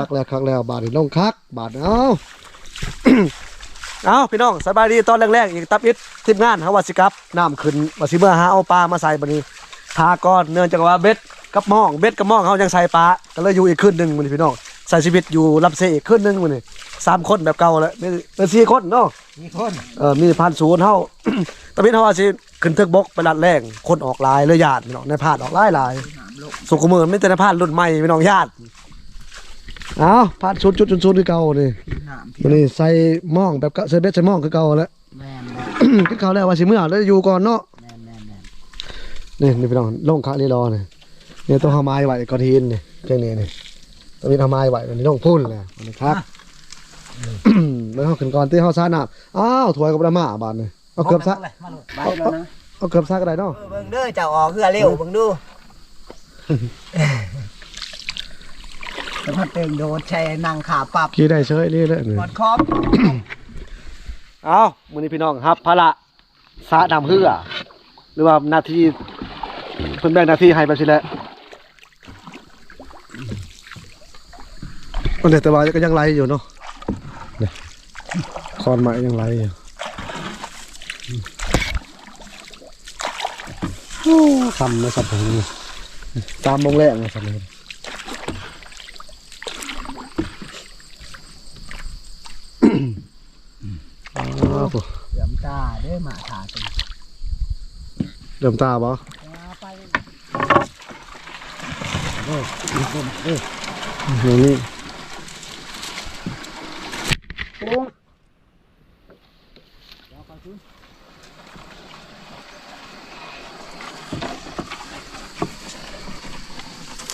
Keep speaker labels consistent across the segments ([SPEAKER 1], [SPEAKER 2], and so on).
[SPEAKER 1] คักแล้วคักแล้วบาทนี่ลงคัก บาทเอาเอาพี่น้องสบายดีตอนแรกๆอีกตับอิดทีมงานเฮาว่าสิครับน้ำขึ้นว่าสิเมื่อหาเอาปลามาใส่บัดนี้ทาก่อนเนื่องจากว่าเบ็ดกับหมองเบ็ดกับหมองเฮายังใส่ปลาก็เลยอยู่อีกคืนหนึงมื้อนี้พี่น้องใส่ชีวิตอยู่ลำเซอีกคืนหนึงมื้อนี้สามคนแบบเก่าแล้วเป็นเป็นสี่คนเนาะ
[SPEAKER 2] มีคน
[SPEAKER 1] เออมีพันศูนย์เฮาตะวินเฮาว่าสิขึ้นทึกบกไปลัดแรงคนออกหลายเลยญาติพี่น้องในพาดออกหลายหลายสุขมือไม่แต่ในพาดรุ่นใหม่พี่น้องญาติ เอาพาดชุดชุดชุดชุดคือเก่านี่
[SPEAKER 2] น้ำ
[SPEAKER 1] มันนี่ใส่หม่องแบบเก่าใส่เบ็ดใส่หม่องคือเก่าแล้ว
[SPEAKER 2] แม่น
[SPEAKER 1] คือเก่าแล้วว่าสิเมื่อแล้วอยู่ก่อนเนาะ
[SPEAKER 2] แม่นแม่นแม่น
[SPEAKER 1] นี่นี่พี่น้องลงคาลีรอนี่นี่ต้องเฮาไม้ไว้ก่อนทีนนี่เจ้านี่นี่ตะวินเฮาไม้ไว้วันนี้ต้องพุ่นแหละวันนี้ครับแล้วเฮาขึ้นก่อนที่เฮาซ่าน้ำอ้าวถวยกับดราม่าบาดนี่เอาเกือบซะ
[SPEAKER 2] มาโหลดไปแล้วนะ
[SPEAKER 1] เอาเกือบซะก็ได้เนาะ
[SPEAKER 2] เออเบิ่งเด้อเจ้าออกเพื่อเร็วเบิ่งดู แล้วพอเต็งโดดแช่นั่งขาปรับ
[SPEAKER 1] ขี่ได้เฉยนี่แหละนี่
[SPEAKER 2] กอดคอบ
[SPEAKER 1] เอามื้อนี้พี่น้องครับพระละสะดำเฮือหรือว่าหนาทีเพิ่นแบ่งหนาทีให้ไปสิแหละมันแต่ว่าก็ยังไหลอยู่เนาะนี่คอนไม้ยังไหลอยู่โอ้คำนะครับผมตามโมงแรกนะครับ นี่อ้าว
[SPEAKER 2] เหลือมตาเด้อหมาขาตึง
[SPEAKER 1] เริ่มตาบ่
[SPEAKER 2] ไป
[SPEAKER 1] อย่างนี้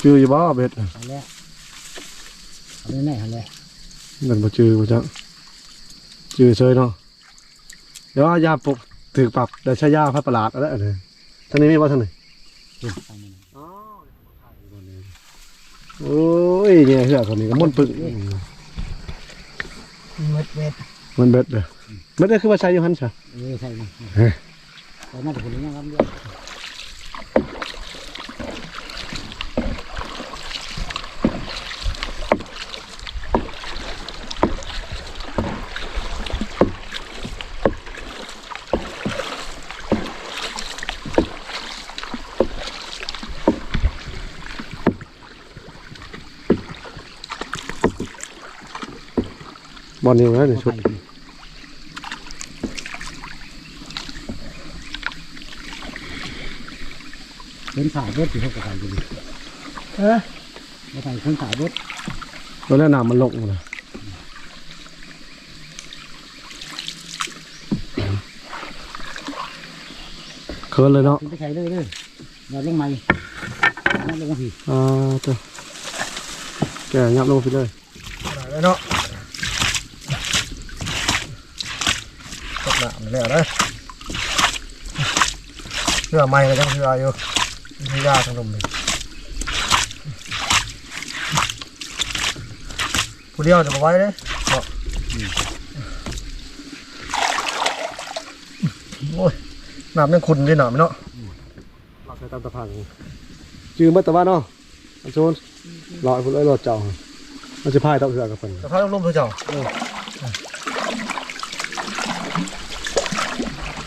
[SPEAKER 1] จืออยู่บ่เบ็ด
[SPEAKER 2] เอาแล้วเอาไปไหนเอาเลย
[SPEAKER 1] มันบ่จือบ่จังจือเฉยเนาะเดี๋ยวเอายาปลุกถือปรับได้ใช้ยาพัดประหลาดอะไรอันนี้ทางนี้มีบ่ทางนี้โอ้ยเนี่ยเหือกคนนี้ก็ม่วนปึก
[SPEAKER 2] เม็ดเม็ด
[SPEAKER 1] มันเบ็ดเด้อเบ็ดเด้อคือว่าใช้อยู่หั่นซะ
[SPEAKER 2] เออใส่มา
[SPEAKER 1] เฮ้ย
[SPEAKER 2] ใส่มาถึงคนนี้ยังรับด้วย
[SPEAKER 1] บอลนี่นะนี่ชุด
[SPEAKER 2] เป็นสายเวทที่เขากระจายอยู่เออมาใส่เครื่องสายเวท
[SPEAKER 1] แล้วแนะนำมันลงนะเคินเลยเนาะ
[SPEAKER 2] คุณไปใช้เลยเลยเราลงใหม่นั่นลงมาพี่
[SPEAKER 1] อ่าตัวแกยับลงไปเลยได้เนาะตกหนาม แล้วนะเสื้อใหม่แล้วจังเสื้ออยู่ไม่ยากทั้งลมเลยผู้เดียวจะมาไว้เลยเนาะโอ้ยน้ำยังขุ่นด้วยหนามเนาะเราใช้ตามตะพังจือมาแต่ว่าเนาะอันโซนรอให้พุ่นเลยรถเจ้ามันจะพายต้องเสือกับเพิ่นจะพายต้องลุ่มเถอะเจ้า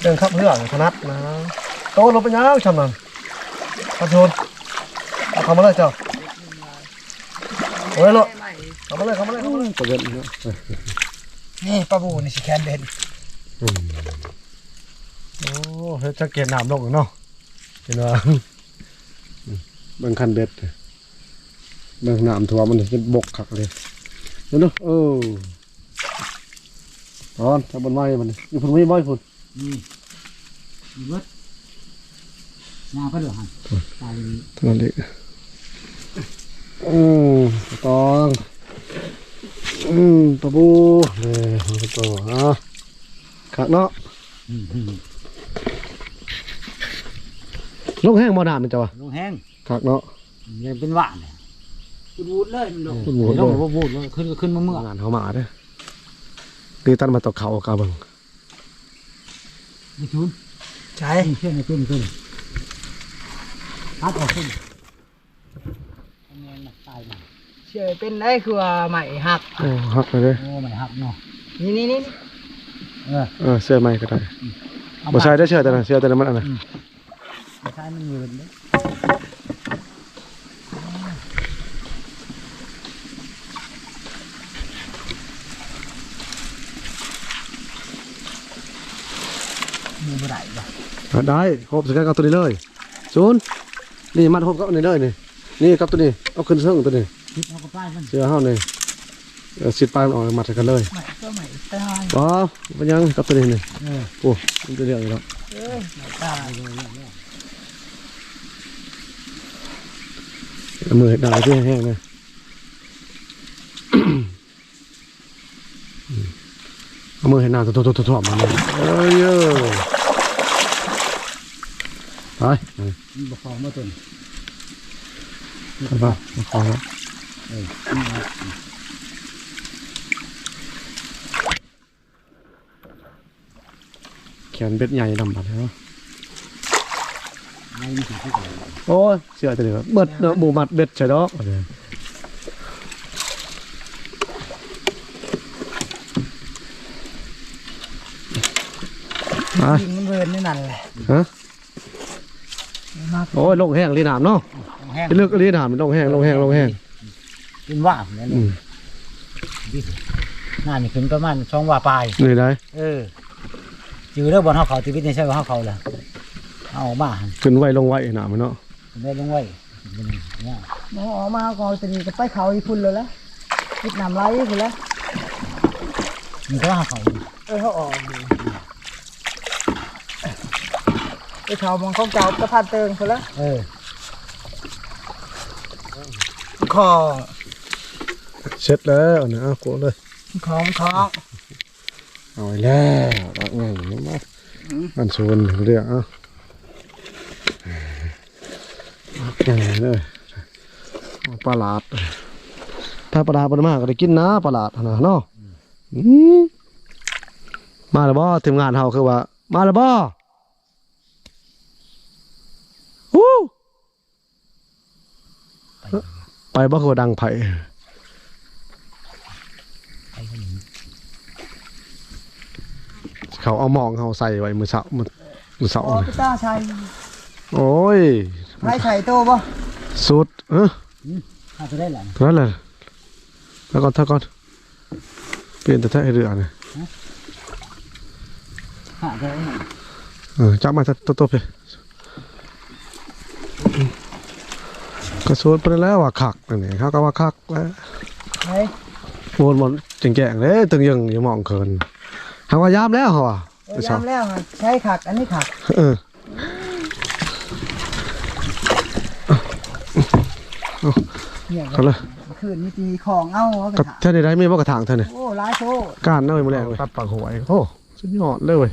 [SPEAKER 1] เดินขับเรือถนัดนะโตลงไปยังชำนาญอันโซนเอาเข้ามาเลยเจ้าโอ้ยรถเข้ามาเลยเข้ามาเลยเข้ามาเลยตะเวนเนาะ
[SPEAKER 2] นี่ปลาบูนี่สิแคนเด่น
[SPEAKER 1] โอ้เฮ็ดจะเกณฑ์น้ำลงเนาะเห็นว่าเบิ่งคันเบ็ดเบิ่งน้ำท่วมมันจะบกคักเลยเดี๋ยวดูเออร้อนทำบนไม้มันอยู่พุ่นไม่ไม้พุ่น
[SPEAKER 2] นี่มีเวทงาก็เดือดหันตายนี้
[SPEAKER 1] ทำนั้นดิอืมตองอืมปะบูเลยมันก็โตอะคักเนาะลงแห้งบ่น้ำมันจะวะ
[SPEAKER 2] ลงแห้ง
[SPEAKER 1] คักเนาะ
[SPEAKER 2] ยังเป็นหวานเลยคุณวูดเลยมันลง
[SPEAKER 1] คุณวูดเลย
[SPEAKER 2] ลงว่าวูดแล้วขึ้นก็ขึ้นมาเมื่องา
[SPEAKER 1] นเขามาเด้อตีตันมาตกเขากาเบัง
[SPEAKER 2] ไม่ชุน ใช่เชื่อในขึ้นขึ้นพัดออกขึ้นทำงานมาตายมา
[SPEAKER 3] เชื่อเป็นได้คือว่าใหม่หัก
[SPEAKER 1] โอ้หักไปเลย
[SPEAKER 2] โอ้ไม่หักเนาะ
[SPEAKER 3] นี่นี่นี่
[SPEAKER 2] เออ
[SPEAKER 1] เออเสื้อใหม่ก็ได้
[SPEAKER 2] เอา
[SPEAKER 1] บ่ใส่ได้เสื้อแต่นั้นเสื้อแต่นั้นมันอันน่ะ
[SPEAKER 2] ใช้มันยืนเด้ ได้บ่
[SPEAKER 1] อะได้ครบสกันกับตัวนี้เลยศูนย์นี่มัดครบกับอันนี้เลยนี่นี่กับตัวนี้เอาขึ้นเสื้อตัวนี้
[SPEAKER 2] คิดเอาก็ป้ายมัน
[SPEAKER 1] เสื้อเฮานี่เออสิดปลายมันออกมัดใส่กันเลย
[SPEAKER 3] ใหม่ก็ใหม่ตาย
[SPEAKER 1] บ่มันยังกับตัวนี้นี่
[SPEAKER 2] เออ
[SPEAKER 1] โอ้มันจะเรียกอีกแล้ว
[SPEAKER 3] เอ้ยใหม่ตาย
[SPEAKER 1] เอามือด่าที่แห้งๆเลยเอามือให้หน้าตัวตัวตัวตัวมันเลยเอ้ยเอ้ย ไป
[SPEAKER 2] มันบ่ฟองบ่ต้น
[SPEAKER 1] ไปป่ะมาขอแล้ว
[SPEAKER 2] เออนี่นะ
[SPEAKER 1] แขนเบ็ดใหญ่ดำบัดแล้ว
[SPEAKER 2] ไม่มีสิ่งที่เกิด
[SPEAKER 1] โอ้ยเสือตัวนี้เบิดเนาะหมูมัดเบ็ดใช่ดอกเอาเลยอะ
[SPEAKER 3] ยิงมันเวิร์นนี่นั่นแหละ
[SPEAKER 1] ฮะ
[SPEAKER 3] มาก
[SPEAKER 1] โอ้ยลงแห้งลีหนามเนาะ
[SPEAKER 2] แห้ง
[SPEAKER 1] ไปเลือกลีหนามมันลงแห้งลงแห้งลงแห้ง
[SPEAKER 2] กินว่าเนี่ย
[SPEAKER 1] อืม
[SPEAKER 2] หน้านี่ขึ้นประมาณช่องว่าปลาย
[SPEAKER 1] นี่ได้
[SPEAKER 2] เออจือเรื่องบนห้าเขาชีวิตในใช่ว่าห้าเขาเลยเอาออกมาหั่น
[SPEAKER 1] ขึ้นไว้ลงไว้หนามมันเนาะ
[SPEAKER 2] ได้ลงไว้เป็นเนี่ย
[SPEAKER 3] หมอออกมาก็จะนี่ก็ไปเขาอีพุ่นเลยละคิดน้ำไหลพุ่นแล้ว
[SPEAKER 2] มันก็ห้าเขา
[SPEAKER 3] เออเขาออกอยู่ ไปเขามองเขาเก่ากระพันเติงพุ่นแล้ว
[SPEAKER 2] เออ
[SPEAKER 3] ของ
[SPEAKER 1] เช็ดแล้วเอานะเอาโกะเลย
[SPEAKER 3] ของของ
[SPEAKER 1] เอาไว้แล้วรักง่ายอย่างนี้มาอันชวนเรียกเอารักง่ายเลยเอาปลาหลาดถ้าปลาหลาดมันมากก็ได้กินนะปลาหลาดหั่นนะเนาะอืมมาแล้วบ่ทีมงานเฮาคือว่า มาแล้วบ่ฮู้ ไปบ่คือว่าดังไผ
[SPEAKER 2] ไอ้คนนี้
[SPEAKER 1] เขาเอาหมองเขาใส่ไว้มือเสามือมือเสา
[SPEAKER 3] อ๋อ
[SPEAKER 1] น่ะ
[SPEAKER 3] พี่ตาชัย
[SPEAKER 1] โอ้ย
[SPEAKER 3] ไม้ไข่โตบ่
[SPEAKER 1] สุดเออ
[SPEAKER 2] ห้าจะได้หลัง
[SPEAKER 1] เท่านั้นแหละแล้วก่อนเท่าก่อนเปลี่ยนแต่แท้ให้เรือนะ
[SPEAKER 2] ห้าจะได้
[SPEAKER 1] เออจับมาตัวตัวไป ก็สุดไปแล้วว่าคักนั่นเองเขาก็ว่าคักแล้ว
[SPEAKER 3] ไหน
[SPEAKER 1] วนวนจงแจงเลยตึงยังอย่ามองเคินเขาว่ายามแล้วเขาอะ
[SPEAKER 3] เออย้ำแล้วฮะใช้ขักอันนี้ขัก
[SPEAKER 1] เออ
[SPEAKER 3] เนี่ย
[SPEAKER 1] เขาเลย
[SPEAKER 3] คืนนี้ตีของเอ้าเอาไป
[SPEAKER 1] กับ
[SPEAKER 3] ถาม
[SPEAKER 1] เท่านี้ได้ไม่บอกระถางเท่านี้
[SPEAKER 3] โอ้ร้ายโช
[SPEAKER 1] ก้านเน่าไปหมดแล้วตัดปากหวยโอ้สุดยอดเลยเว้ย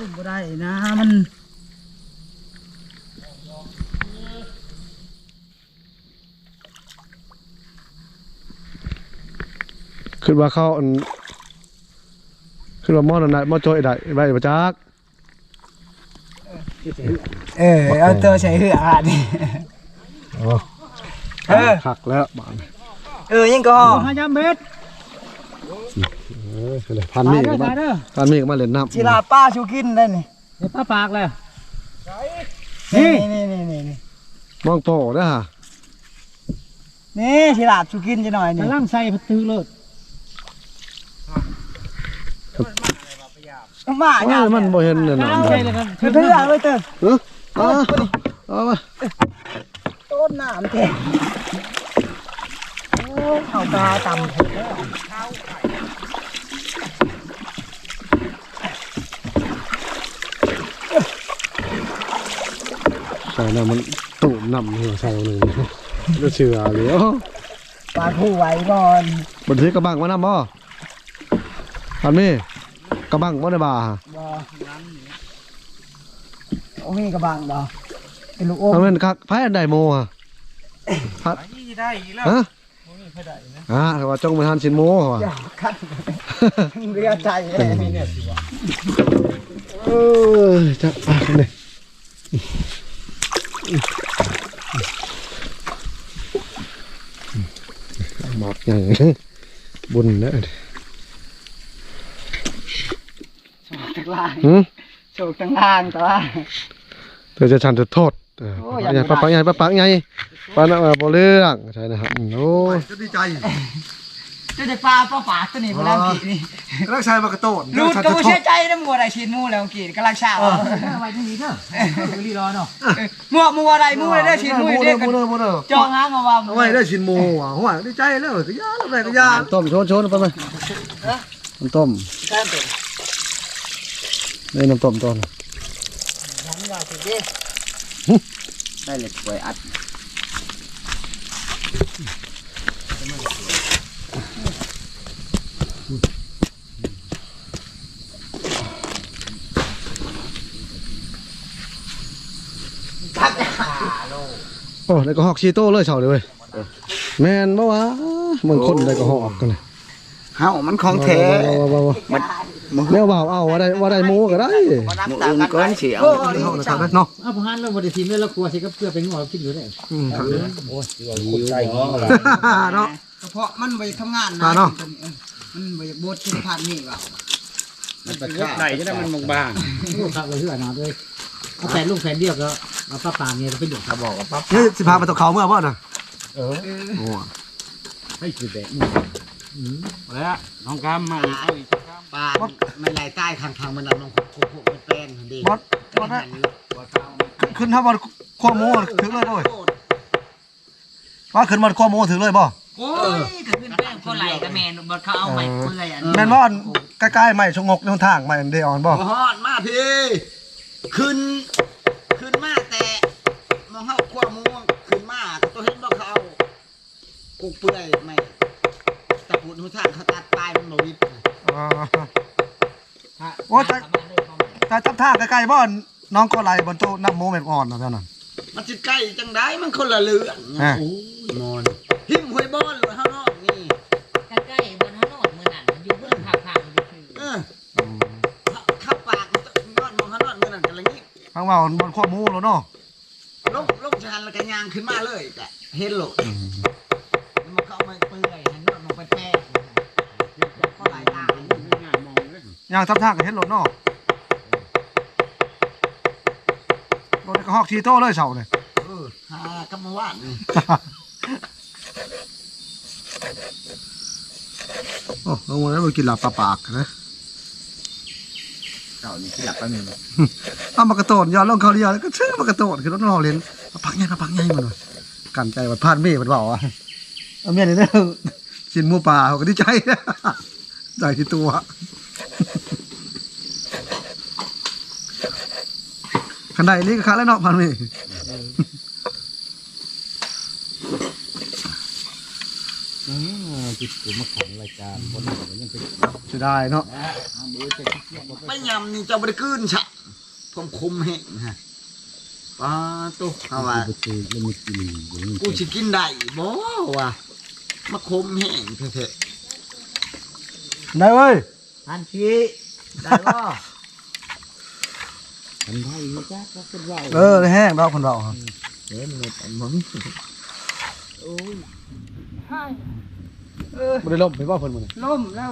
[SPEAKER 3] ขึ้นบ่ได้นะมัน
[SPEAKER 1] ขึ้นว่าเข้าอันขึ้นว่ามอดอันไหนมอดโจยได้ใบประจัก
[SPEAKER 3] เออเอาตัวใส่เหืออะนี่
[SPEAKER 1] อ๋อ
[SPEAKER 3] เออ
[SPEAKER 1] คักแล้วบาน
[SPEAKER 3] เออยังก็
[SPEAKER 2] ห้าจำเบ็ ด
[SPEAKER 1] เออเลยพันมีกมาพันมีกมาเล่นน้ำ
[SPEAKER 3] ศิลาป้าชูกินได้นี่
[SPEAKER 2] เดี๋ยวป้าปากเลย
[SPEAKER 3] นี่นี่นี่นี่นี่
[SPEAKER 1] มองโปนะฮะ
[SPEAKER 3] นี่ศิลาชูกินจะหน่อยนี่
[SPEAKER 2] กำลังใส่พัดถือเลย
[SPEAKER 3] มา
[SPEAKER 1] โอ้ยมันบ่เห็นเนี่ย
[SPEAKER 2] กำลัง
[SPEAKER 1] น้ำ
[SPEAKER 2] ใส่
[SPEAKER 1] เล
[SPEAKER 2] เลยยครับ
[SPEAKER 3] เพื่อไว้เติม
[SPEAKER 1] เออเอาเอามา
[SPEAKER 3] ต้นน้ำเต็มโอ้เอาตาต่ำเถอะ
[SPEAKER 1] ใส่น้ำมันตุ่มน้ำหัวใส่หนึ่งก็เชื่อเลยโอ้
[SPEAKER 3] ปลาผู้ไหวก่อน
[SPEAKER 1] บันทึกกระบังมาน้ำบ่พันมีกระบังบ่ได้บ่า
[SPEAKER 3] บ่โอ้มีกระบังบ่เป็นลูกโอ่ง
[SPEAKER 1] เอาเป็นคักไพ่อันใดโมอะพัด
[SPEAKER 3] ได้อีกแล้ว
[SPEAKER 1] ฮะอ่าแต่ว่าจ้องไปทานชินโมว่ะ
[SPEAKER 3] อย่าคัดเรียใจเลยเนี่ย
[SPEAKER 1] เออจะอะนี่ หมอกอย่างบุญนะ
[SPEAKER 3] โชคทั้งล่างโชคทั้งล่างแต่ว่า
[SPEAKER 1] เธอจะฉันจะโทษปั
[SPEAKER 3] ง
[SPEAKER 1] ใหญ่ปะปังใหญ่ปะปังใหญ่ปะนะบ่เรื่องใช่นะครับโอ้ยดีใจ
[SPEAKER 3] จ้าจะปลาปลาฝาตัวนี้บ่แล้วกี่นี่
[SPEAKER 1] รักชายมากระโตน
[SPEAKER 3] รูดก็บ่เชื่อใจนะมัวอะไรชินมัวแล้วกี่กำลังเช้า
[SPEAKER 2] เอาไว้ที่นี่เถอะดูรีรอเนาะ
[SPEAKER 3] มัวมัวอะไรมัวได้ชินมัว
[SPEAKER 1] มู
[SPEAKER 3] ได้
[SPEAKER 1] เด้อ
[SPEAKER 3] กั
[SPEAKER 1] มู
[SPEAKER 3] น
[SPEAKER 1] เด้อมูเด้อ
[SPEAKER 3] จองหางเอาว่า
[SPEAKER 1] เอาไว้ได้ชินหมูอะหัวดีใจแล้วก็ยาแล้วแม่ก็ยาต้มชนชนไปไหมน้ำต้มนี่น้ำต้มต้น
[SPEAKER 2] ได้เหล็กไว้อัด
[SPEAKER 1] อ้ได้ก็หอกชีโต้เลยเฉาเลยเว้ยแมนบ่วะมันคนได้ก็หอกกันเลย
[SPEAKER 2] เฮามันของแท้
[SPEAKER 1] ว้าวแนวบ่าวเอาว่าได้ว่าได้หมูก็ได้
[SPEAKER 2] หมูอื่นก้อนสิเอา
[SPEAKER 1] เอาเลยครับเนาะ
[SPEAKER 2] เอาพันแล้วบ่ได้ทีมแล้วเรากลัวสิกับเพื่อไปงอกินอยู่ได้
[SPEAKER 1] อืมครับ
[SPEAKER 2] โอ้ยคนใจงอ
[SPEAKER 1] เนาะ
[SPEAKER 3] กระเพาะมันบ่อยากทำงาน
[SPEAKER 1] อ่าเนาะ
[SPEAKER 3] มันบ่อยากบดกินผ่านนี่ว่า
[SPEAKER 2] ไหนจะได้มันบางๆลูกครับเราเชื่อนะด้วยเอาแผ่นลูกแผ่นเดียวก็ เอาป้าปางเนี่ยไปหยดครับบอกกับป้า
[SPEAKER 1] นี่สิพาไปตกเขาเมื่อบ่น่ะ
[SPEAKER 2] เออ
[SPEAKER 1] โอ้
[SPEAKER 2] ให้คือแบบนี้แล้วน้องกามมาอีก
[SPEAKER 4] ปลามันไหลใต้ทางทางมันนำลงโคโคมันแป้งดี
[SPEAKER 1] บอสบอสนะขึ้นถ้าบอลขั้วหมูถึงเลยบ่เว้ยว่าขึ้นมาขั้วหมูถึงเลยบ่
[SPEAKER 3] โอ้ยก็ขึ้นแป้งคนไหลกับแม่นบ่เขาเอาใหม่เปื่อยอัน
[SPEAKER 1] แม่นบ่อันใกล้ๆใหม่ชงงกในหนทางใหม่เดออนบ่
[SPEAKER 4] ฮอดมาพี่ขึ้นขึ้นมาแต่ มองเข้าขั้วม่วงขึ้นมาตัวเห็นบอกเขาเอากูเปื่อยไม่ตะปูนหัวทางเขาตัดปลายมันมาวิบ
[SPEAKER 1] อ่าโอ้แต่ แต่จับทางใกล้ๆบ่น้องก็ไหลบนโต๊ะน้ำหมูแม่อ่อนนะเท่านั้น
[SPEAKER 4] มันจะใกล้จังได้มันคนละเรื่อง
[SPEAKER 1] อะ
[SPEAKER 4] โอ้ยมอนหิมหวยบอลหรือข้างนอกนี่
[SPEAKER 5] ใกล้ๆบนถนนมือนั่นมันอยู่เบื้องผักผักอยู่คือ
[SPEAKER 4] เออขับปากนอนมองข้างนอกเมื่อนั้นกันละงี้
[SPEAKER 1] ฟังว่าบนขั้วหมูแล้วเนาะ
[SPEAKER 4] ลงลงชานแล้วก็ยางขึ้นมาเลยแต่เห็นโหลดแล้วมันก็เอามาเปื่อยหันนวดลงไปแป้งก็หลายตา
[SPEAKER 1] ย่างจับทางก็เห็นรถเนาะรถก็ฮอกชีโต้เลยเสาเลย
[SPEAKER 4] เออหากำมาว่านนี่
[SPEAKER 1] โอ้ลงมาแล้วมากินหลับปลาปากนะ
[SPEAKER 4] เก่านี่ที่หลับไปหนึ่ง
[SPEAKER 1] เอามากระโดดย้อนลงเขาเรียวแล้วก็ชื่อมากระโดดคือรถนอเลนมาปักใหญ่มาปักใหญ่มันว่ะกันใจมันพลาดเมฆมันเบาอะเอาเมียนี่เด้อสินมูป่าเขาก็ดีใจใจที่ตัวขันใดนี่ก็ขาแล้วเนาะพันเมฆ นี่จะได้เนาะ
[SPEAKER 4] ไม่ยำนี่เจ้าบริกืนฉะผมคุมให้ฮะปลาตุ๊กเอาว่ากูจะกินได้บ่วะมาคุมแห้งเถอะ
[SPEAKER 1] ได้เว้ย
[SPEAKER 2] อันที่ได้บ่อันไทยจ้าก็เป็นว่า
[SPEAKER 1] เออได้แห้งดอกคนเราครับ
[SPEAKER 2] เห็นเม็ดอัน มึง
[SPEAKER 1] ไม่ได้ล่มไปว่าเพิ่นมัน
[SPEAKER 3] ล่มแล้ว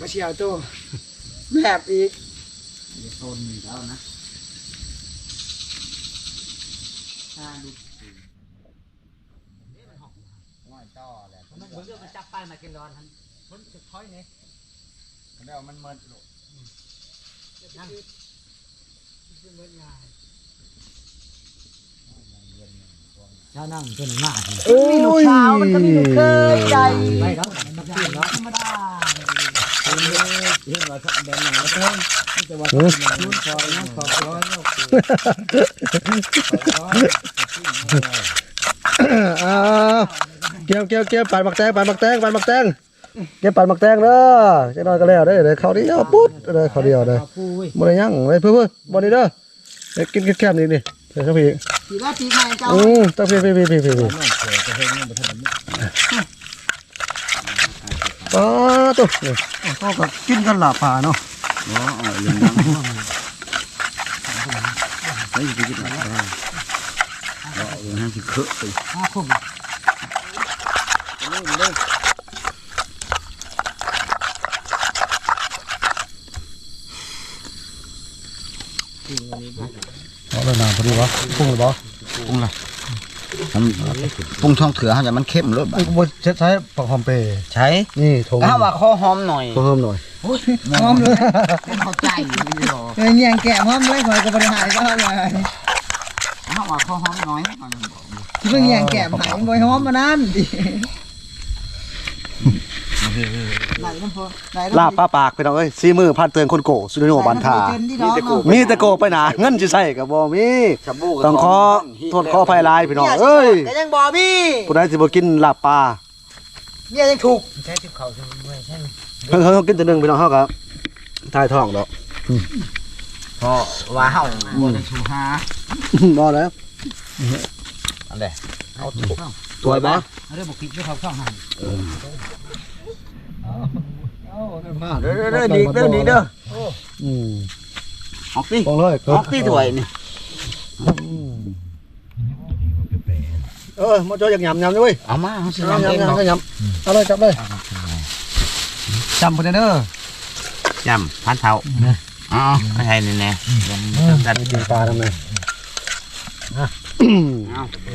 [SPEAKER 3] มาเชียวตัวแบบอีก
[SPEAKER 2] โซนแล้วนะ
[SPEAKER 3] มันเบิ่งก็จับป้ายมากินร้อนทันพ้นสุดท้อยนี่
[SPEAKER 2] แล้วมันมัน
[SPEAKER 3] นั่ง
[SPEAKER 2] ชาวนั่งตั วไหนมาที
[SPEAKER 3] มีลูกสาวมันก็มีลูกเคยใจ
[SPEAKER 2] ไม่ครับมันมาขึ้นแล้ว
[SPEAKER 3] ธรรมดา
[SPEAKER 2] เห็นว่าแดนหนังเพิ่มแต่ว่าคุณคอยนะขอบร้อยแล้ว
[SPEAKER 1] อ้าวเก็บเก็บเก็บปานหมักแตงปานหมักแตงปานหมักแตงเก็บปานหมักแตงเด้อจะนอนก็แล้วเด้อเดี๋ยวเขาเดียวปุ๊ดเด้อเขาเดียวเด้อ
[SPEAKER 2] ปุ้ย
[SPEAKER 1] บ่ได้ยังไว้เพื่อเพื่อบ่ได้เด้อเดี๋ยวกินกินแคบนี่นี่ เดี๋ยวครับพี่
[SPEAKER 3] สีว่าสีใหม่เจ้า
[SPEAKER 1] อืมต้องพี่พี่พี่พี่พี่ป้าตุ๊เขาก็กินกันหลาป่าเนาะ
[SPEAKER 2] อ๋อเรื่องนั้น
[SPEAKER 4] เฮ้ยไปกินอะไรเอาเอาให้สิเคอะไป
[SPEAKER 2] ห้าคม
[SPEAKER 1] เอาเลยน้ำพอดีวะพุ่งเลยบ่
[SPEAKER 4] ปรุงละทำปรุงช่องเถื่อให้มันเข้มรส
[SPEAKER 1] ไอ้กูบ่ใช้ใช้ผักหอมเปรย์
[SPEAKER 4] ใช้
[SPEAKER 1] นี่ทง
[SPEAKER 4] ถ้าว่าคอหอมหน่อย
[SPEAKER 1] เพิ่มหน่อย
[SPEAKER 3] หอมเลย
[SPEAKER 4] เข้าใจนี่หรอ
[SPEAKER 3] เงี้ยงแกะหอมเลยคอยก็บริหารก็เลย
[SPEAKER 4] ถ้าว่าคอหอมน้อย
[SPEAKER 3] ที่เพิ่งแยงแกะหายบอยหอมมานั่นดิ ไหนน้ำพอไหนน้ำพอ
[SPEAKER 1] ลาบป้าปากไปน้องเอ้ยซีมือพันเตือนคนโกสุดโนบันทา
[SPEAKER 3] มีแต่โก
[SPEAKER 1] มีแต่โกไปหนาเงินสิใส่ก็บ่มีต้องขอโทษขออภัยหลายพี่น้องเอ้ย
[SPEAKER 3] แต่ยังบอบี้
[SPEAKER 1] ผู้ใดสิบ่กินลาบปลา
[SPEAKER 3] เมียยังถูก
[SPEAKER 2] ใช้ทิพเขาใช่ไหมใช่
[SPEAKER 1] เพิ่นเขากินแต่หนึงพี่น้องเฮาก็ทายท้องดอก
[SPEAKER 4] พอว่าเฮาบ่ได้ชูหา
[SPEAKER 1] บ่แล้ว
[SPEAKER 4] อันใดเอาถูก
[SPEAKER 1] สวยบ่
[SPEAKER 2] เรื่องบุกผิดเรื่องเขาช่องหัน
[SPEAKER 4] เด้อเด้อดีเด้อดีเด้อ
[SPEAKER 1] อืม
[SPEAKER 4] ออกสิ
[SPEAKER 1] ลองเลย
[SPEAKER 4] ออกสิถ้วยนี่
[SPEAKER 1] เออมาจอยอยากยำยำด้วย
[SPEAKER 4] เอามาเอาสิ
[SPEAKER 1] ยำ
[SPEAKER 4] ยำ
[SPEAKER 1] ยำ
[SPEAKER 4] เนาะ
[SPEAKER 1] ยำเอาเลยจับเลยจำเพิ่นเด้อ
[SPEAKER 6] จำพันเท่าอ๋อไม่ใช่แน่ๆดัน
[SPEAKER 1] กินปลาทำไง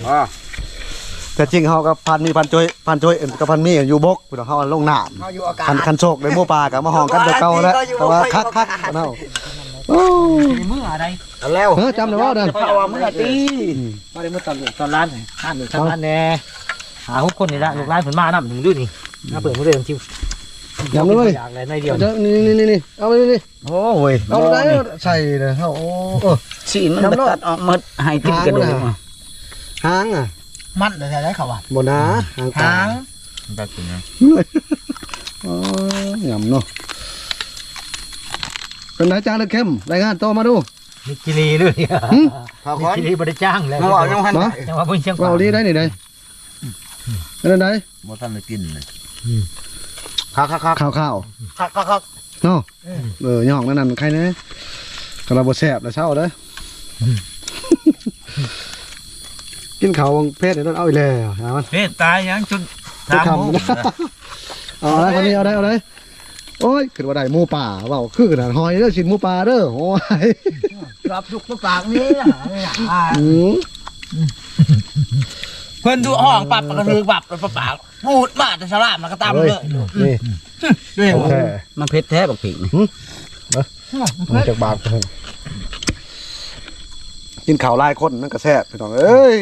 [SPEAKER 4] อ๋อ
[SPEAKER 1] แต่จริงเฮากับพันมีพันจอยพันจอยเอ็มกับพันมีอยู่บกพี่น้องเฮาลงน้ำ
[SPEAKER 3] เขาอยู่อากาศ
[SPEAKER 1] คันคันโชคได้หมู่ปลากับมาห้องกันเดี๋ยวเก่าแล้วแต่ว่าคักคักๆเนาะโอ้
[SPEAKER 2] ในมืออะไร
[SPEAKER 4] เอาแล้ว
[SPEAKER 1] เออจำได้ว่าเด้อ
[SPEAKER 4] เพราะว่าเมื่อตี
[SPEAKER 2] มาได้เมื่อตอนตอนร้านห้านหนึ่งทำร้านแน่หาหุบคนนี่ละลูกร้านผลมาน้ำถึงด้วยนี่น้าเปิดมือเดิมทิวยำ
[SPEAKER 1] ด้วย
[SPEAKER 2] อยากอะไรในเดียว
[SPEAKER 1] เดี๋ยวนี่นี่นี่นี่เอาไปนี่นี่
[SPEAKER 4] โอ้ย
[SPEAKER 1] เอาไปได้ใส่เลยเฮาโอ้เออ
[SPEAKER 4] สีมันตัดออกหมดให้กินกระดูกมา
[SPEAKER 1] หางอะ
[SPEAKER 2] มันแต่ได้เขาอะ
[SPEAKER 1] บ่นะหางปลา
[SPEAKER 2] หาง
[SPEAKER 6] ได้กินนะ
[SPEAKER 1] อ๋อยำเนาะเป็นนายจ้างหรือเข้มรายงานต่อมาดู
[SPEAKER 2] มีกิรีด้วย
[SPEAKER 4] พอ
[SPEAKER 2] มี
[SPEAKER 4] ก่อน
[SPEAKER 2] กิรีบริจ้างแล้ว
[SPEAKER 4] มาบอกยังพัน
[SPEAKER 1] มา
[SPEAKER 2] จังหวะเพิ่งเชียง
[SPEAKER 1] เราดีได้นี่ได้เป็นได
[SPEAKER 6] บ่ทันได้กินเลย
[SPEAKER 4] ครับครับครับ
[SPEAKER 1] ข้าวข้าว
[SPEAKER 2] ครับครับครับ
[SPEAKER 1] เนาะเออย่องนั่นนั่นใครนะกระบแซ่บแล้วเช้าเด้ออ กินข้าวเพศเดี๋ยวโดนเอาอีกแล้วนะมัน
[SPEAKER 6] เฮ้ตายยังจน
[SPEAKER 1] จะคำนะ เอาอะไรคนนี้เอาได้เอาได้โอ้ยขึ้นว่าได้หมูป่าเปล่าคือขนาดหอยเด้อชิ้นหมูป่าเด้อโอ้ย
[SPEAKER 3] รับยุกตัวปากนี้นะอ่า
[SPEAKER 1] อืม
[SPEAKER 5] เพิ่นดูห้องปรับกระถือปรับแล้วปรับปากพูดมาแต่ฉลาดมันก็ตามเลย
[SPEAKER 1] นี่
[SPEAKER 5] ด้วย
[SPEAKER 1] โอเค
[SPEAKER 4] มันเผ็ดแท้บักผิกนี่
[SPEAKER 1] มันจากบาทเลยกินข้าวหลายคนนั่นก็แซ่บพี่น้องเอ้ย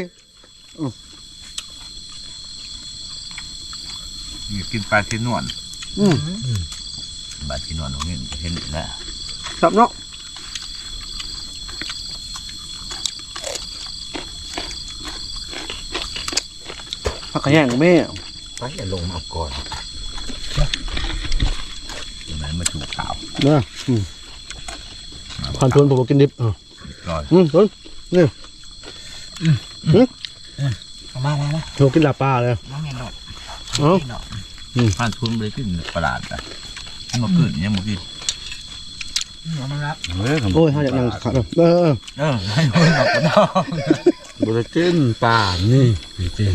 [SPEAKER 6] กินปลาที่นวล
[SPEAKER 1] อืม
[SPEAKER 6] ปลาที่นวลตรงนี้เห็นแล้ว
[SPEAKER 1] สับเนาะผักขะแยงแม่
[SPEAKER 6] ไปอย่าลงมาก่อนมันมาถูกข่าว
[SPEAKER 1] เนาะอืมผ่านทวนผมกินดิบอะ
[SPEAKER 6] ก่อน
[SPEAKER 1] อืมทวน
[SPEAKER 2] มามามา
[SPEAKER 1] เรากินลาปลาเลย
[SPEAKER 2] น้องเงี้ยหนอก
[SPEAKER 1] เอ้า
[SPEAKER 6] ผ่านทุนไปขึ้นประหลาดอะมันก็เกิดยังบ่กิน
[SPEAKER 2] น้องมันรับ
[SPEAKER 6] เฮ้ย
[SPEAKER 1] โอ้ยห้าจากนางขาดเออเออ
[SPEAKER 6] เออไม่รู้หรอกน้องบ่ได้กินปลานี่จริง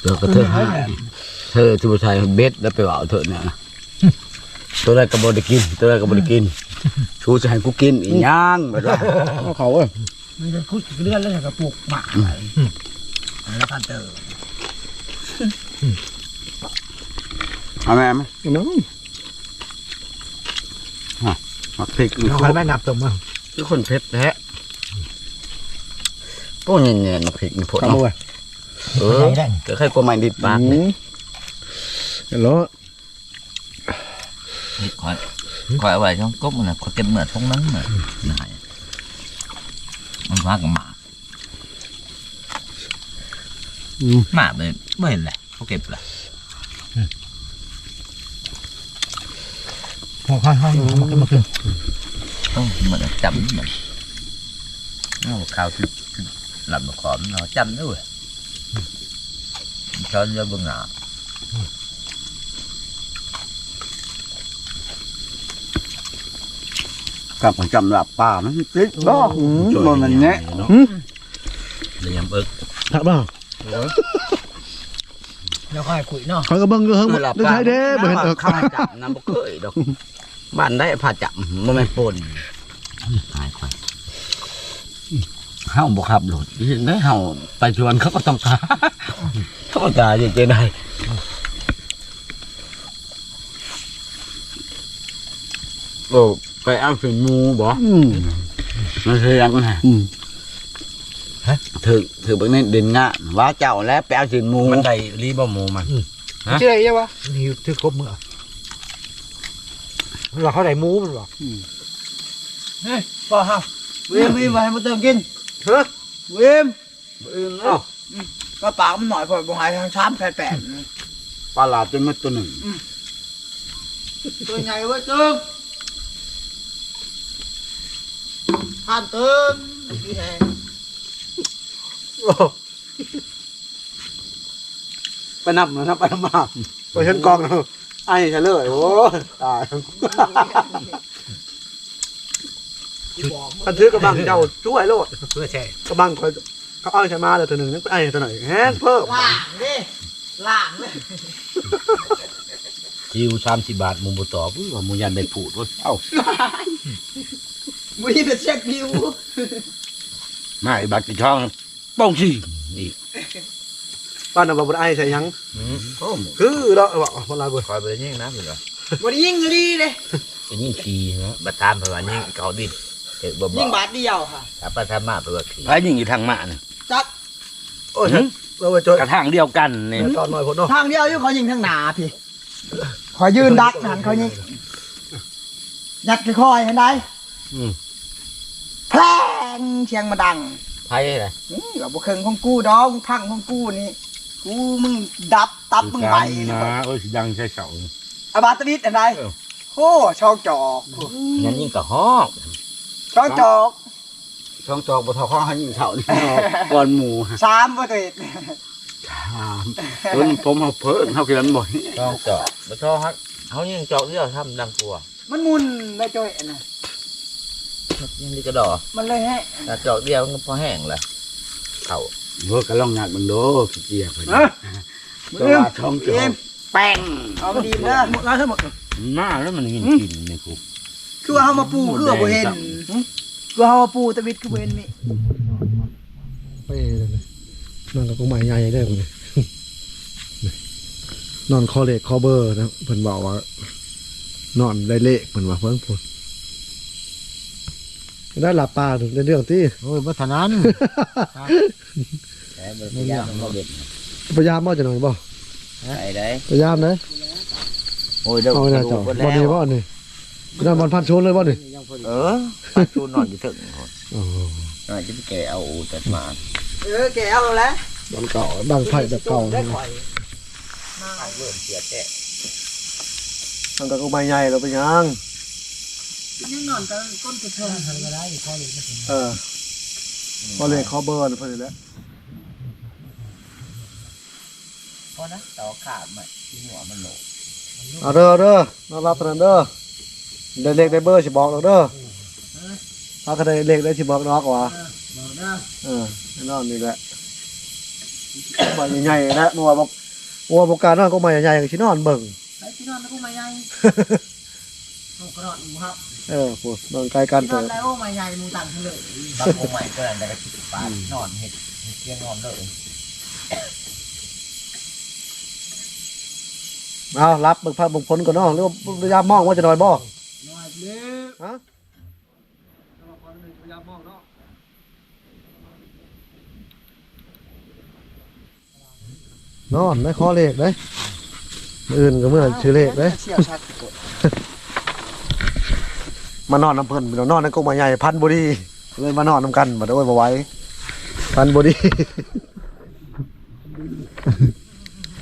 [SPEAKER 4] เดี๋ยวก็เธอหาเธอที่ผู้ชายเบ็ดแล้วไปว่าเอาเถอะเนี่ยตัวแรกก็บ่ได้กิน ตัวแรกก็บ่ได้กิน ชูจะให้กูกินอีหย่างแบบว่า
[SPEAKER 1] เอาเขาเอ้ย
[SPEAKER 2] มันจะคุดเลื่อนแล้วกระปุกหมาแล้วพันเตอร์
[SPEAKER 4] เอาแม่ไหม
[SPEAKER 1] เอามา
[SPEAKER 4] มักพริกนี่
[SPEAKER 2] เรา
[SPEAKER 4] เขา
[SPEAKER 2] ไม่นับตัวมั้ง
[SPEAKER 4] คือคนเผ็ดแท้โอ้ยเนียนๆมักพริกนี่พด
[SPEAKER 1] ทำ
[SPEAKER 4] เนาะ
[SPEAKER 1] เอาไว้
[SPEAKER 4] เออแต่ใครกลัวไม่ดิดปาก
[SPEAKER 1] อื
[SPEAKER 4] นี่
[SPEAKER 1] มเดี๋ยวรอ
[SPEAKER 6] นี่คอยคอยเอาไว้ช่องกบมันน่ะคอยเก็บเหมือนท้องนั้นน่ะนาย มันว่ากับหมา
[SPEAKER 1] อืม
[SPEAKER 6] หมาเลยไม่เห็นเลยเขาเก็บเลย
[SPEAKER 2] หัวข้างห้องมันก็มาขึ้น
[SPEAKER 6] โอ้เหมือนจำเหมือนเอาข้าวคือหลับมาขอมเนาะจำด้วยช้อนเยอะเบิ่งหน้า
[SPEAKER 2] ห
[SPEAKER 4] กับมันจำหลับป่ามันติดบ่มันมันแงะ
[SPEAKER 6] เรียมเอิก
[SPEAKER 1] ครับบ่
[SPEAKER 5] แล้วค่อยคุยเนาะ
[SPEAKER 1] เขาก็เบิ่งอยู่เฮิงเรื่องไทยเด้บ่เห็นเอิก
[SPEAKER 6] ข้าจับน้ำบ่เคยดอกบ้านได้ผ่าจับบ่แม่นปนตายคนเฮาบ่ขับรถเห็นได้เฮาไปชวนเขาก็ต้องตายเขาก็ตายอย่างเจได้
[SPEAKER 4] โอ้ ไปเอาฝีมูบ่
[SPEAKER 1] อืม
[SPEAKER 4] มันเสียงนะ
[SPEAKER 1] อืม
[SPEAKER 4] ถือถือเบิ่งนี่เด่นงะว่าเจ้าแล้วไปเอาฝีมู
[SPEAKER 6] มันได้รีบ่หมูมัน
[SPEAKER 2] เชื่อยังวะนี่ถือครบมือเราเขาได้มูมันหรอ
[SPEAKER 5] พ่อฮะ
[SPEAKER 3] เวมวิมมาให้มาเติมกิน
[SPEAKER 2] เฮ้ย
[SPEAKER 3] เวม
[SPEAKER 2] อ้าว
[SPEAKER 3] ก็ปากมันหน่อยพอบ่หายทางช้ำแปดแปด
[SPEAKER 4] ปลาหลาดจนมาตัวหนึ่ง
[SPEAKER 3] ตัวใหญ่เว้ยเติม ผ่านเติมพี่แทน
[SPEAKER 1] ไปนับนะนับไปนับมาไปเห็นกองนะไอ้เฉลยโอ้ตายคันถือกระบังเจ้าช่วยโลด
[SPEAKER 2] เพื่อแช่
[SPEAKER 1] กระบังคอยเขาเอาใช้มาแล้วตัวหนึ่งนั่นไปไอ้ตัวไหนแฮนเพิ่ม
[SPEAKER 3] ล่างดิล่างเลย
[SPEAKER 6] คิว30บาทหมูบ่ตอบอุ้ยว่าหมูยันได้พูดเว้ยเอ้า
[SPEAKER 3] วันนี้เป็นเช็คดิว
[SPEAKER 6] มาไอ้บักที่ช่องป้องสิอีก
[SPEAKER 1] บ้านเราบอกไอ้ใส่ยัง
[SPEAKER 6] อืมโอ้หมู
[SPEAKER 1] คือเราบอกมันลายเบิด
[SPEAKER 6] คอยไปยิงนะพี่เหรอ
[SPEAKER 3] วันนี้ยิงก็ดีเลย
[SPEAKER 6] ไปยิงขี่นะบัดตามไปว่ายิงเขาดิเจ็บบ่บ่
[SPEAKER 3] ยิงบาทเดียวค่ะ
[SPEAKER 6] ถ้าไปทำมาไปว่าขี่ไปยิงอยู่ทางมาน่ะ
[SPEAKER 3] จัก
[SPEAKER 1] โอ้ยเราไปจอย
[SPEAKER 6] กระทางเดียวกันนี่
[SPEAKER 1] ตอนหน่อยคนเนาะ
[SPEAKER 3] ทางเดียวอยู่เขายิงทางหนาพี่ขอยืนดักหันเขายิงยัดค่อยๆเห็นได้
[SPEAKER 6] อืม
[SPEAKER 3] แพลงเชียงมาดัง
[SPEAKER 6] ไพ่อะไร
[SPEAKER 3] อืมกับบุเคิงของกูดองพังของกูนี่กูมึงดับตับมึงไป
[SPEAKER 6] นะโอ้ยดังใช่เสา
[SPEAKER 3] อาบาตวิดอะไร
[SPEAKER 6] เออ
[SPEAKER 3] โอ้ช่องจอก
[SPEAKER 6] งั้นยิ่งกับห้อง
[SPEAKER 3] ช่องจอก
[SPEAKER 4] ช่องจอกบ่ทอข้อให้ยิงเท่านี่เนาะก่อนหมู
[SPEAKER 3] สามประตู
[SPEAKER 4] ถามจนผมเอาเพิ่นเฮากินบ่อย
[SPEAKER 6] จอกจอกบ่ชอบฮักเขายิ่งจอกเดียวทำดังกลัว
[SPEAKER 3] มันมุนได้จ้อยนะ
[SPEAKER 6] ยังดีกระดอ
[SPEAKER 3] มันเลยแฮะ
[SPEAKER 6] แต่จอกเดียวมันก็พอแห้งแล้วเขา
[SPEAKER 4] เพิ่นก็ลองงัดมันโดขี้เกียจเพิ่นแต่ว่าช่องจอก
[SPEAKER 3] แป้งเอามาดีเด้อ
[SPEAKER 1] หมดแล้วทั้งหมด
[SPEAKER 6] มาแล้วมันกินกินในคุก
[SPEAKER 3] คือว่าเฮามาปูคือว่าบ่เห็นคือว่าเฮามาปูตะวิดคือบ่เห็นมี
[SPEAKER 1] ไปเลยนอนกับกงใหม่ใหญ่ได้ผมเลยนอนคอเล็กคอเบอร์นะเพิ่นบอกว่านอนได้เละเพิ่นว่าเพิ่งพูด ได้หลับปลาถึงได้เรื่องที่
[SPEAKER 2] โอ้ยบัฒนั้น
[SPEAKER 6] แต่มันไม่ยากมันเด็ด
[SPEAKER 1] พยายามบ่จะนอนบ่
[SPEAKER 6] ไอ้ได้
[SPEAKER 1] พยายามนะ
[SPEAKER 6] โอ้ยเดี๋ยว
[SPEAKER 1] เอาไว้หน้าจอบ่ดีบ่นี่นอนบอลพันชนเลยบ่นี่
[SPEAKER 6] เออชูนอนอยู่ถึง
[SPEAKER 1] โอ้
[SPEAKER 6] น่าจะไปแกเอาอูแต่มา
[SPEAKER 3] เออแกเอาแล้ว
[SPEAKER 1] บอลเก่าดังไผ่แบบเก่า
[SPEAKER 3] ได้ข่อย
[SPEAKER 6] เริ่มเสียแก่
[SPEAKER 1] ทางกับกงใหม่ใหญ่เราไปยัง
[SPEAKER 3] ยังนอนกันก้นกระเทิง
[SPEAKER 1] เออคอเล็กคอเบอร์เพิ่นนี่แหละ
[SPEAKER 6] พอนะต่อขาดไหมที่หัวมันโหล
[SPEAKER 1] เอาเด้อเด้อนอนรับปานนั้นเด้อได้เลขได้เบอร์สิบอกดอกเด้อถ้าก็ได้เลขได้สิบอกดอกว่า
[SPEAKER 3] บอกเด้อ
[SPEAKER 1] เออแน่นอนนี่แหละใบใหญ่ๆนะนัวบอกนัวบอกการนอนก็ใบใหญ่ๆก็ชินอนเบิ่ง
[SPEAKER 3] ไปที่นอนแล้วกูมาใหญ่โอ้กระดอนหมูครับ
[SPEAKER 1] เออพูดนอนไกลกัน
[SPEAKER 3] น
[SPEAKER 1] เถ
[SPEAKER 3] อน
[SPEAKER 1] อะ
[SPEAKER 3] แล้วโอ้มาใหญ่หมูตังเลย
[SPEAKER 6] บางองค์ใหม่ก็ได้แต่คิดปานนอนเห็ดเที่ยงนอนเลย
[SPEAKER 1] เอารับเบิ่งภาพเบิ่งผลก่อนเนาะหรือว่าพยายามมองว่าจะนอนบ่
[SPEAKER 3] น้อยเล็ก
[SPEAKER 1] ฮะนอนได้ข้อเลขได้มื้ออื่นก็เมื่อชื่อเลขได้
[SPEAKER 3] เชี่ยวชัดกด
[SPEAKER 1] มานอนน้ำเพิ่นพี่น้องนอนในกรงใบใหญ่พันบุรีเลยมานอนน้ำกันบัดโอ้ยบ่ไหวพันบุรี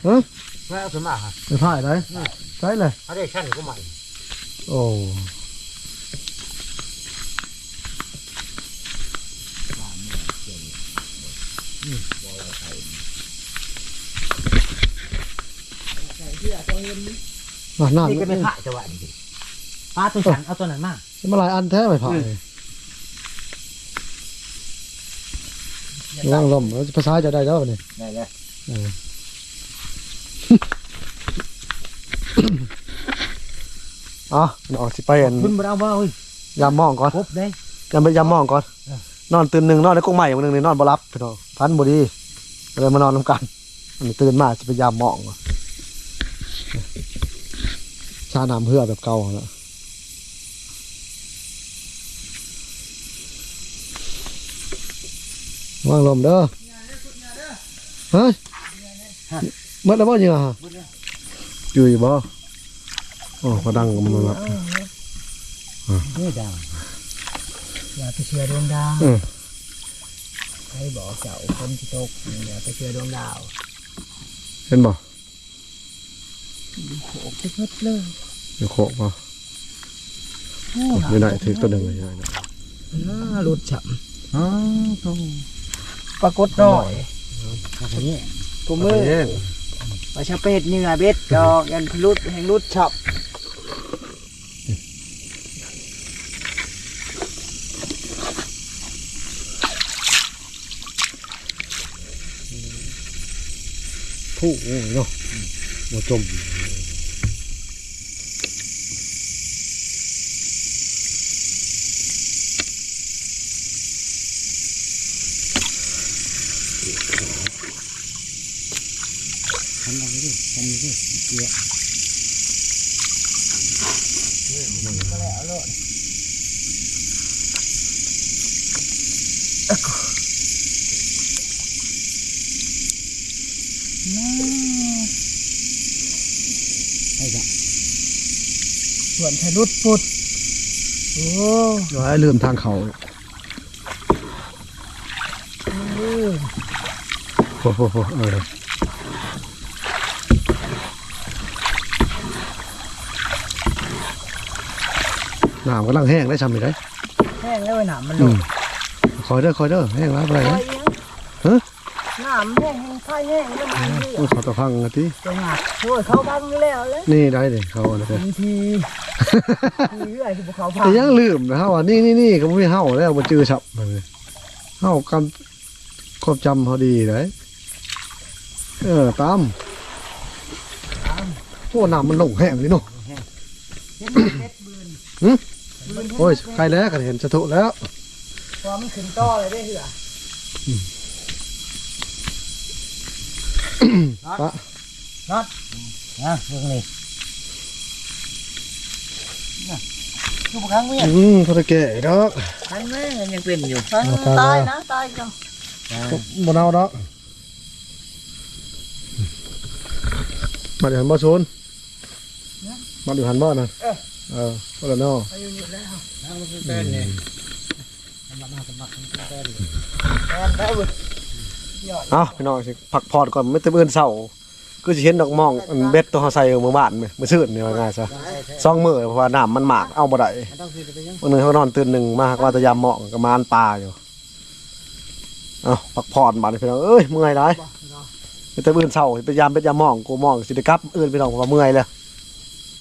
[SPEAKER 1] เฮ้ย
[SPEAKER 2] แม่เอาสมาฮะ
[SPEAKER 1] ไปถ่ายได้ใช่เลย
[SPEAKER 2] เอาได้ชั้นก็ใหม่
[SPEAKER 1] โอ้อะน้ำ
[SPEAKER 2] นี่ก็
[SPEAKER 1] นี่
[SPEAKER 2] ไม่ผ่าจะว่านี่ป้าตัวฉันเอาตัวนั้นมา
[SPEAKER 1] มาหลายอันแท้ไม่ผ่านว่างลมแล้วภาษาจะได้แล้วนี่
[SPEAKER 2] ได้เลย
[SPEAKER 1] อ๋อออกสิไปอัน
[SPEAKER 2] คุณบ่เอาบ่เฮ้ย
[SPEAKER 1] ยามมองก่อน
[SPEAKER 2] ครบเด้
[SPEAKER 1] ยามไปยามมองก่อน นอนตื่นหนึ่งนอนในกรงใหม่วันหนึ่งนี่นอนบ่รับพี่น้องพันบ่ดีเลยมานอนนำกันอันนี้ตื่นมาจะไปยามมองก่อนชาน้ำเหือแบบเก่าแล้ว วางลมเด้อเฮ้ยเมื่อแล้วบ่ยังอะอยู่อยู่บ่โอ้ก็ดังมันรับ
[SPEAKER 2] นี่ดาว
[SPEAKER 3] อย่าไปเชื่อดวงดาว
[SPEAKER 1] อืม
[SPEAKER 3] ใครบอกเจ้าคนที่ตกอย่าไปเชื่อดวงดาว
[SPEAKER 1] เห็นบ่
[SPEAKER 3] โขกไปหมดเลย
[SPEAKER 1] อยู่โคกบ่อยู่ไหนถือตัวหนึ่งเลยอยู่ไหนนะ
[SPEAKER 3] น่าหลุดฉับ
[SPEAKER 2] อ๋อตรง
[SPEAKER 3] ปรากฏหน่อย
[SPEAKER 2] อันนี้
[SPEAKER 3] กูมือ
[SPEAKER 1] เอ้ย
[SPEAKER 3] ปลาชะเป็ดเหงื่อเบ็ดดอกยันพลุดแห่งรุดฉับ
[SPEAKER 1] ผู้โอ้ยเนาะบ่จม
[SPEAKER 2] ทำอะไรดิทำ ดิเกี่ยวให้จ้ะ
[SPEAKER 3] ส่วนทะลุดปุดโอ้
[SPEAKER 1] อย่าให้ลืมทางเขาโอ้โหเออ น้ำกำลังแห้งได้ชำอีกได้
[SPEAKER 3] แห้งแล้วไอ้หนามมันห
[SPEAKER 1] อื
[SPEAKER 3] ลุ
[SPEAKER 1] ม
[SPEAKER 3] ด
[SPEAKER 1] คอยเด้อคอยเด้อแห้งแล้วอะไร
[SPEAKER 3] ไฟ
[SPEAKER 1] นะ
[SPEAKER 3] ยัง
[SPEAKER 1] ฮะ
[SPEAKER 3] หนามแห้งแห้งไฟแห้งแล้วมันเลือ
[SPEAKER 1] โอ้
[SPEAKER 3] ด
[SPEAKER 1] ยเขาตะพังกันที
[SPEAKER 3] จะหักโอ้ยเขาพังแล้วเลย
[SPEAKER 1] นี่ได้เลยเขาอันนะเด้อ
[SPEAKER 3] ทีทีทีเรื่อยคือพวกเขาพัง
[SPEAKER 1] แต่ยังลืมนะฮะว่านี่นี่นี่ก็ไม่มีเห่าแล้วมาจือฉับมันเลยเห่ากำควบจำเขาดีเลยเออตามโอ้น้ำมันลงแห้งเลยเนาะ
[SPEAKER 3] เห็นไหมเม็ดบืน
[SPEAKER 1] หึ
[SPEAKER 3] บืน
[SPEAKER 1] โอ้ยใครแล้วกันเห็นสะทุแล้ว
[SPEAKER 3] พอมันขึ้นต้อเลยได้เหรอ
[SPEAKER 1] ปะ
[SPEAKER 2] นะเรื่องนี้
[SPEAKER 3] ทุกครั้งเมีย
[SPEAKER 1] อืมพอตะแก่ดอก
[SPEAKER 3] ครั้งแม่ยังเป็นอยู่
[SPEAKER 1] เอาตาย
[SPEAKER 3] ตาย
[SPEAKER 1] แล้ว
[SPEAKER 3] นะตายจัง
[SPEAKER 1] บนเอาดอกมาเดี๋ยวหันบ่ชนมาเดี๋ยวหันบ่นะ เออบ่ละเนาะ
[SPEAKER 3] อายุอยู่แล้ว
[SPEAKER 2] ทางมันคือเต้นเนี่ยสมัครมาสมัครมันคือเต้นเลย
[SPEAKER 3] แอนได้เว้ยยอด
[SPEAKER 1] เอาพี่น้องสิพักผ่อนก่อนไม่เต็มเอื่นเศร้าก็จะเห็นดอกมองอันเบ็ดตัวเขาใส่เมื่อบ้านไหมเมื่อซื่นนี่ว่าง่ายซะสองมือเพราะว่าน้ำมันหมากเอาบ่ได้
[SPEAKER 2] มันต้องคือไปยัง
[SPEAKER 1] วันหนึงเขานอนตื่นหนึ่งมาว่าแตะยามเหมาะกับมานปลาอยู่เอาพักผ่อนบาดนี้พี่น้องเอ้ยเมื่อยไรไปแต่เอื่นเศร้าไปยามเป็ดยามมองกูมองสิได้กลับเอื่นพี่น้องเพราะว่าเมื่อยเลย
[SPEAKER 2] เ